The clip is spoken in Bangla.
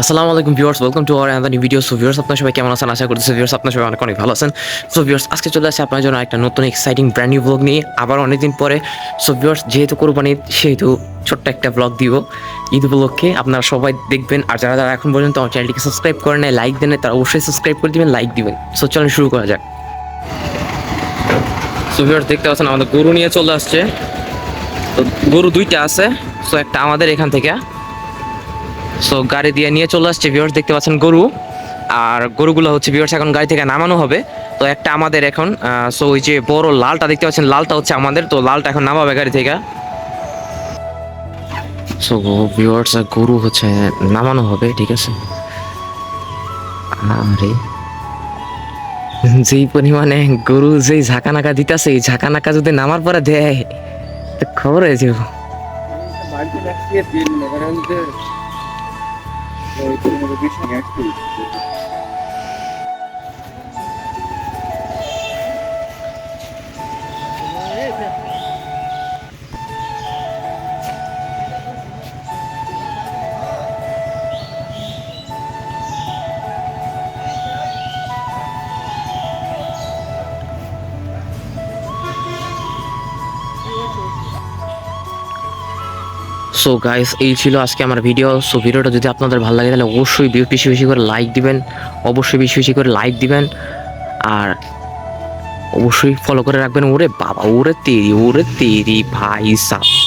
আসসালামু আলাইকুম viewers welcome to our and video so viewers আপনার সবাই কেমন আছেন? আশা করতেছি ভিউয়ার্স আপনার সবাই অনেক অনেক ভালো আছেন। সো ভিউয়ার্স আজকে চলে আসছে আপনার জন্য একটা নতুন এক্সাইটিং ব্র্যান্ড নিউ ব্লগ নিয়ে। আবার অনেকদিন পরে। সো ভিউয়ার্স যেহেতু কোরবানি সেহেতু ছোট্ট একটা ব্লগ দিব। ঈদ উপলক্ষে আপনারা সবাই দেখবেন। আর যারা যারা এখন পর্যন্ত আমার চ্যানেলটিকে সাবস্ক্রাইব করেন নাই লাইক দেন তারা অবশ্যই সাবস্ক্রাইব করে দিবেন লাইক দিবেন। সো চলেন শুরু করা যাক। সো ভিউয়ার্স দেখতে পাচ্ছেন, আমাদের গরু নিয়ে চলে আসছে। তো, গরু দুইটা আছে। সো একটা আমাদের এখান থেকে। সো গাড়ি দিয়ে নিয়ে চলে আসছে ভিউয়ার্স দেখতে পাচ্ছেন গরু। আর গরুগুলো হচ্ছে ভিউয়ার্স এখন গাড়ি থেকে নামানো হবে। তো একটা আমাদের এখন সো ওই যে বড় লালটা দেখতে পাচ্ছেন, লালটা হচ্ছে আমাদের। তো লালটা এখন নামাবে গাড়ি থেকে। সো ভিউয়ার্স গরু হচ্ছে নামানো হবে, ঠিক আছে? আরে। যেই পরিমাণে গরু যেই ঝাঁকা নাকা দিতেছে, এই ঝাঁকা নাকা যদি নামার পরে দেয়, তো খবর হয়ে যাব বাড়িতে রাখিয়ে দিন সো গাইস এই ছিল আজকে আমার ভিডিও সো ভিডিওটা যদি আপনাদের ভালো লাগে, তাহলে অবশ্যই বেশি বেশি করে লাইক দিবেন। অবশ্যই বেশি বেশি করে লাইক দিবেন। আর অবশ্যই ফলো করে রাখবেন। ওরে বাবা, ওরে তেরি ওরে তেরি ভাই সাহ।